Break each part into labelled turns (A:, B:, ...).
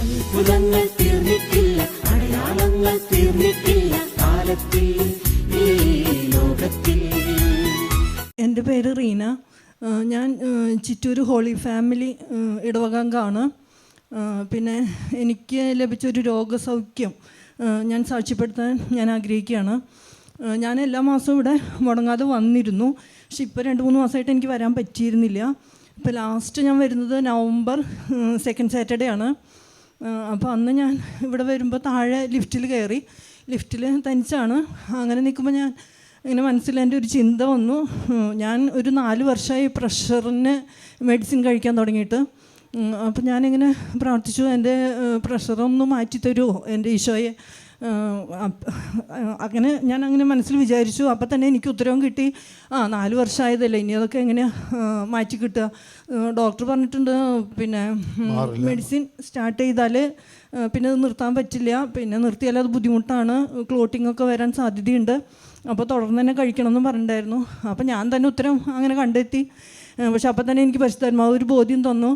A: അത്ഭുതങ്ങൾ തീർന്നിട്ടില്ല അടയാളങ്ങൾ തീർന്നിട്ടില്ല കാലത്തിൽ
B: എന്റെ പേര് റീന. ഞാൻ ചിറ്റൂർ ഹോളി ഫാമിലി ഇടവകാംഗാണ് പിന്നെ എനിക്ക് ലഭിച്ചൊരു രോഗസൗഖ്യം ഞാൻ സാക്ഷ്യപ്പെടുത്താൻ ഞാൻ ആഗ്രഹിക്കുകയാണ്. ഞാൻ എല്ലാ മാസവും ഇവിടെ മുടങ്ങാതെ വന്നിരുന്നു. പക്ഷെ ഇപ്പോൾ രണ്ട് മൂന്ന് മാസമായിട്ട് എനിക്ക് വരാൻ പറ്റിയിരുന്നില്ല. ഇപ്പോൾ ലാസ്റ്റ് ഞാൻ വരുന്നത് നവംബർ സെക്കൻഡ് സാറ്റർഡേ ആണ്. അപ്പോൾ അന്ന് ഞാൻ ഇവിടെ വരുമ്പോൾ താഴെ ലിഫ്റ്റിൽ കയറി ലിഫ്റ്റിൽ തനിച്ചാണ്. അങ്ങനെ നിൽക്കുമ്പോൾ ഞാൻ ഇങ്ങനെ മനസ്സിൽ എന്റെ ഒരു ചിന്ത വന്നു. ഞാൻ ഒരു നാല് വർഷമായി പ്രഷറിന് മെഡിസിൻ കഴിക്കാൻ തുടങ്ങിയിട്ട്. അപ്പോൾ ഞാനിങ്ങനെ പ്രാർത്ഥിച്ചു. എന്റെ പ്രഷറൊന്ന് മാറ്റി തരുമോ എന്റെ ഈശോയെ അങ്ങനെ ഞാൻ അങ്ങനെ മനസ്സിൽ വിചാരിച്ചു. അപ്പോൾ തന്നെ എനിക്ക് ഉത്തരവും കിട്ടി. ആ നാല് വർഷമായതല്ലേ ഇനി അതൊക്കെ എങ്ങനെ മാറ്റി കിട്ടുക? ഡോക്ടർ പറഞ്ഞിട്ടുണ്ട് പിന്നെ മെഡിസിൻ സ്റ്റാർട്ട് ചെയ്താൽ പിന്നെ അത് നിർത്താൻ പറ്റില്ല. പിന്നെ നിർത്തിയാൽ അത് ബുദ്ധിമുട്ടാണ്. ക്ലോട്ടിംഗ് ഒക്കെ വരാൻ സാധ്യതയുണ്ട്. അപ്പോൾ തുടർന്ന് തന്നെ കഴിക്കണമെന്നും പറഞ്ഞിട്ടുണ്ടായിരുന്നു. അപ്പോൾ ഞാൻ തന്നെ ഉത്തരം അങ്ങനെ കണ്ടെത്തി. പക്ഷെ അപ്പം തന്നെ എനിക്ക് പരിശുദ്ധാത്മാവ് ഒരു ബോധ്യം തന്നു.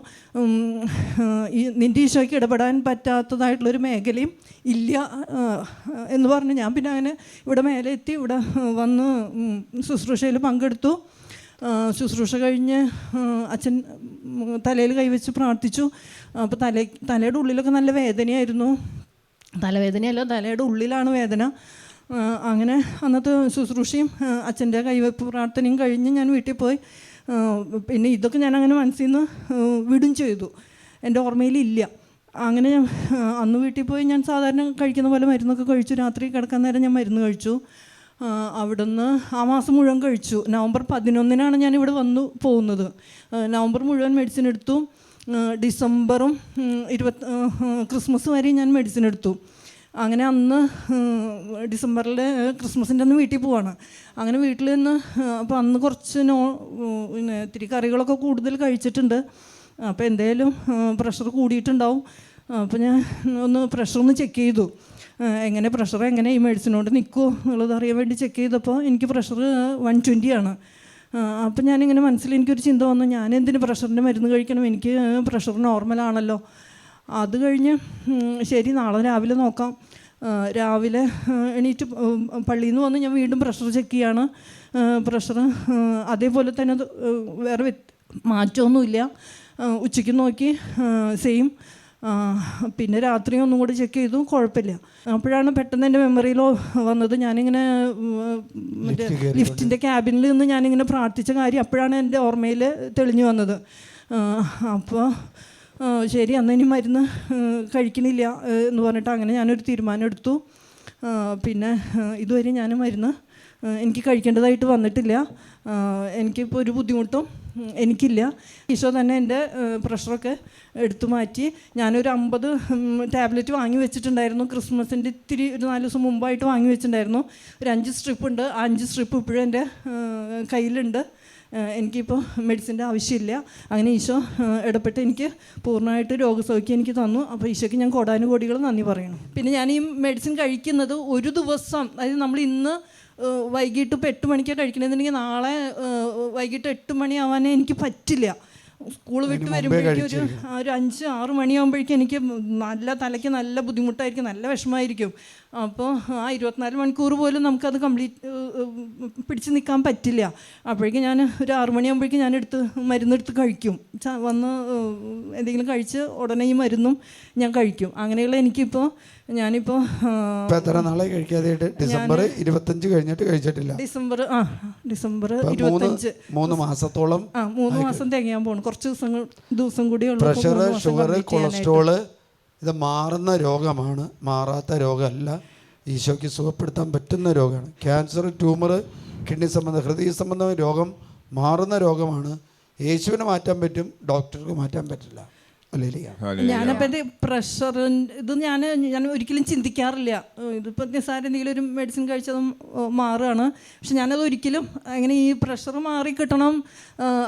B: ഈ നിന്റെ ഈശോയ്ക്ക് ഇടപെടാൻ പറ്റാത്തതായിട്ടുള്ളൊരു മേഖലയും ഇല്ല എന്ന് പറഞ്ഞ്. ഞാൻ പിന്നെ അങ്ങനെ ഇവിടെ മേലെ എത്തി ഇവിടെ വന്ന് ശുശ്രൂഷയിൽ പങ്കെടുത്തു. ശുശ്രൂഷ കഴിഞ്ഞ് അച്ഛൻ തലയിൽ കൈവച്ച് പ്രാർത്ഥിച്ചു. അപ്പോൾ തല തലയുടെ ഉള്ളിലൊക്കെ നല്ല വേദനയായിരുന്നു. തലവേദനയല്ല തലയുടെ ഉള്ളിലാണ് വേദന. അങ്ങനെ അന്നത്തെ ശുശ്രൂഷയും അച്ഛന്റെ കൈവയ്പ്പ് പ്രാർത്ഥനയും കഴിഞ്ഞ് ഞാൻ വീട്ടിൽ പോയി. പിന്നെ ഇതൊക്കെ ഞാൻ അങ്ങനെ മനസ്സിൽ നിന്ന് വിടും ചെയ്തു. എന്റെ ഓർമ്മയിലില്ല. അങ്ങനെ അന്ന് വീട്ടിൽ പോയി ഞാൻ സാധാരണ കഴിക്കുന്ന പോലെ മരുന്നൊക്കെ കഴിച്ചു. രാത്രി കിടക്കാൻ നേരം ഞാൻ മരുന്ന് കഴിച്ചു. അവിടുന്ന് ആ മാസം മുഴുവൻ കഴിച്ചു. നവംബർ പതിനൊന്നിനാണ് ഞാൻ ഇവിടെ വന്നു പോകുന്നത്. നവംബർ മുഴുവൻ മെഡിസിൻ എടുത്തു. ഡിസംബറും ഇരുപത്തി ക്രിസ്മസ് വരെയും ഞാൻ മെഡിസിൻ എടുത്തു. അങ്ങനെ അന്ന് ഡിസംബറിൽ ക്രിസ്മസിന്റെ അന്ന് വീട്ടിൽ പോവാണ്. അങ്ങനെ വീട്ടിൽ നിന്ന് അപ്പോൾ അന്ന് കുറച്ച് നോ പിന്നെ ഇത്തിരി കറികളൊക്കെ കൂടുതൽ കഴിച്ചിട്ടുണ്ട്. അപ്പോൾ എന്തേലും പ്രഷർ കൂടിയിട്ടുണ്ടാവും. അപ്പോൾ ഞാൻ ഒന്ന് പ്രഷർ ഒന്ന് ചെക്ക് ചെയ്തു. എങ്ങനെ പ്രഷർ എങ്ങനെ ഈ മെഡിസിനോട് നിൽക്കുമോ എന്നുള്ളത് അറിയാൻ വേണ്ടി ചെക്ക് ചെയ്തപ്പോൾ എനിക്ക് പ്രഷർ വൺ ട്വന്റി ആണ്. അപ്പം ഞാനിങ്ങനെ മനസ്സിൽ എനിക്കൊരു ചിന്ത വന്നു. ഞാൻ എന്തിന് പ്രഷറിന്റെ മരുന്ന് കഴിക്കണം? എനിക്ക് പ്രഷർ നോർമലാണല്ലോ അത് കഴിഞ്ഞ് ശരി നാളെ രാവിലെ നോക്കാം. രാവിലെ എണീറ്റ് പള്ളിയിൽ നിന്ന് വന്ന് ഞാൻ വീണ്ടും പ്രഷർ ചെക്ക് ചെയ്യാണ്. പ്രഷർ അതേപോലെ തന്നെ വേറെ മാറ്റമൊന്നുമില്ല. ഉച്ചയ്ക്ക് നോക്കി സെയിം പിന്നെ രാത്രി ഒന്നും കൂടി ചെക്ക് ചെയ്തു കുഴപ്പമില്ല. അപ്പോഴാണ് പെട്ടെന്ന് എന്റെ മെമ്മറിയിലോ വന്നത്. ഞാനിങ്ങനെ മറ്റേ ലിഫ്റ്റിന്റെ ക്യാബിനിൽ നിന്ന് ഞാനിങ്ങനെ പ്രാർത്ഥിച്ച കാര്യം അപ്പോഴാണ് എന്റെ ഓർമ്മയിൽ തെളിഞ്ഞു വന്നത്. അപ്പോൾ ശരി അന്ന് ഇനി മരുന്ന് കഴിക്കണില്ല എന്ന് പറഞ്ഞിട്ട് അങ്ങനെ ഞാനൊരു തീരുമാനം എടുത്തു. പിന്നെ ഇതുവരെ ഞാൻ മരുന്ന് എനിക്ക് കഴിക്കേണ്ടതായിട്ട് വന്നിട്ടില്ല. എനിക്കിപ്പോൾ ഒരു ബുദ്ധിമുട്ടും എനിക്കില്ല. ഈശോ തന്നെ എന്റെ പ്രഷറൊക്കെ എടുത്തു മാറ്റി. ഞാനൊരു അമ്പത് ടാബ്ലറ്റ് വാങ്ങി വെച്ചിട്ടുണ്ടായിരുന്നു. ക്രിസ്മസിന്റെ ഇത്തിരി ഒരു നാല് ദിവസം മുമ്പായിട്ട് വാങ്ങി വെച്ചിട്ടുണ്ടായിരുന്നു. ഒരു അഞ്ച് സ്ട്രിപ്പ് ഉണ്ട്. ആ അഞ്ച് സ്ട്രിപ്പ് ഇപ്പോഴും എന്റെ കയ്യിലുണ്ട്. എനിക്കിപ്പോൾ മെഡിസിന്റെ ആവശ്യമില്ല. അങ്ങനെ ഈശോ ഇടപെട്ട് എനിക്ക് പൂർണമായിട്ട് രോഗസൗഖ്യം എനിക്ക് തന്നു. അപ്പോൾ ഈശോയ്ക്ക് ഞാൻ കോടാനുകോടികൾ നന്ദി പറയണം. പിന്നെ ഞാൻ ഈ മെഡിസിൻ കഴിക്കുന്നത് ഒരു ദിവസം. അതായത് നമ്മൾ ഇന്ന് വൈകിട്ട് ഇപ്പോൾ എട്ട് മണിക്കാണ് കഴിക്കണമെന്നുണ്ടെങ്കിൽ നാളെ വൈകിട്ട് എട്ട് മണിയാവാനേ എനിക്ക് പറ്റില്ല. സ്കൂൾ വിട്ട് വരുമ്പോഴേക്കും ഒരു ഒരു അഞ്ച് ആറ് മണിയാകുമ്പോഴേക്കും എനിക്ക് നല്ല തലയ്ക്ക് നല്ല ബുദ്ധിമുട്ടായിരിക്കും നല്ല വിഷമമായിരിക്കും. അപ്പോൾ ആ ഇരുപത്തിനാല് മണിക്കൂർ പോലും നമുക്കത് കംപ്ലീറ്റ് പിടിച്ച് നിൽക്കാൻ പറ്റില്ല. അപ്പോഴേക്കും ഞാൻ ഒരു ആറു മണിയാകുമ്പോഴേക്കും ഞാൻ എടുത്ത് മരുന്നെടുത്ത് കഴിക്കും. വന്ന് എന്തെങ്കിലും കഴിച്ച് ഉടനെ ഈ മരുന്നും ഞാൻ കഴിക്കും. അങ്ങനെയുള്ള എനിക്കിപ്പോൾ ഞാനിപ്പോൾ
C: എത്ര നാളെ കഴിക്കാതെയായിട്ട് ഡിസംബർ ഇരുപത്തഞ്ച് കഴിഞ്ഞിട്ട് കഴിച്ചിട്ടില്ല.
B: ഡിസംബർ ആ ഡിസംബർ ഇരുപത്തഞ്ച്
C: മൂന്ന് മാസത്തോളം
B: ആ മൂന്ന് മാസം തികയാൻ പോകണം കുറച്ച് ദിവസങ്ങൾ ദിവസം കൂടി
C: പ്രഷർ ഷുഗർ കൊളസ്ട്രോൾ ഇത് മാറുന്ന രോഗമാണ്. മാറാത്ത രോഗമല്ല. ഈശോയ്ക്ക് സുഖപ്പെടുത്താൻ പറ്റുന്ന രോഗമാണ്. ക്യാൻസർ ട്യൂമർ കിഡ്നി സംബന്ധ ഹൃദയ സംബന്ധമായ രോഗം മാറുന്ന രോഗമാണ്. യേശുവിനെ മാറ്റാൻ പറ്റും ഡോക്ടർക്ക് മാറ്റാൻ പറ്റില്ല. അല്ലേ
B: ഞാനപ്പോൾ എന്റെ പ്രഷർ ഇത് ഞാൻ ഞാൻ ഒരിക്കലും ചിന്തിക്കാറില്ല. ഇതിപ്പോ ഇതിപ്പോൾ നിസ്സാരം എന്തെങ്കിലും ഒരു മെഡിസിൻ കഴിച്ചത് മാറുകയാണ്. പക്ഷെ ഞാനത് ഒരിക്കലും അങ്ങനെ ഈ പ്രഷർ മാറി കിട്ടണം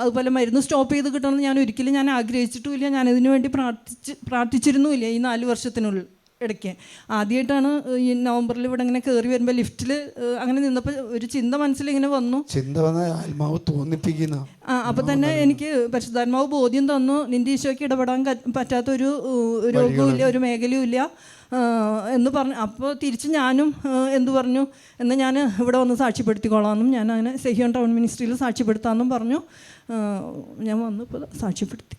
B: അതുപോലെ മരുന്ന് സ്റ്റോപ്പ് ചെയ്ത് കിട്ടണം എന്ന് ഞാൻ ഒരിക്കലും ഞാൻ ആഗ്രഹിച്ചിട്ടുമില്ല. ഞാനതിനു വേണ്ടി പ്രാർത്ഥിച്ച് പ്രാർത്ഥിച്ചിരുന്നുമില്ല ഈ നാല് വർഷത്തിനുള്ളിൽ. ഇടയ്ക്ക്. ആദ്യമായിട്ടാണ് ഈ നവംബറിൽ ഇവിടെ ഇങ്ങനെ കയറി വരുമ്പോൾ ലിഫ്റ്റിൽ അങ്ങനെ നിന്നപ്പോൾ ഒരു ചിന്ത മനസ്സിൽ ഇങ്ങനെ വന്നു.
C: ചിന്ത വന്ന ആത്മാവ് തോന്നിപ്പിക്കുന്ന.
B: ആ അപ്പോൾ തന്നെ എനിക്ക് പരിശുദ്ധാത്മാവ് ബോധ്യം തന്നു. നിന്റെ ഈശോയ്ക്ക് ഇടപെടാൻ പറ്റാത്ത ഒരു രോഗവും ഇല്ല ഒരു മേഖലയും ഇല്ല. എന്ന് പറഞ്ഞു അപ്പോൾ തിരിച്ച് ഞാനും എന്തു പറഞ്ഞു? എന്ന് ഞാൻ ഇവിടെ വന്ന് സാക്ഷ്യപ്പെടുത്തിക്കോളാമെന്നും ഞാൻ അങ്ങനെ സെഹിയോൺ ടൗൺ മിനിസ്ട്രിയിൽ സാക്ഷ്യപ്പെടുത്താമെന്നും പറഞ്ഞു. ഞാൻ വന്നു ഇപ്പോൾ സാക്ഷ്യപ്പെടുത്തി.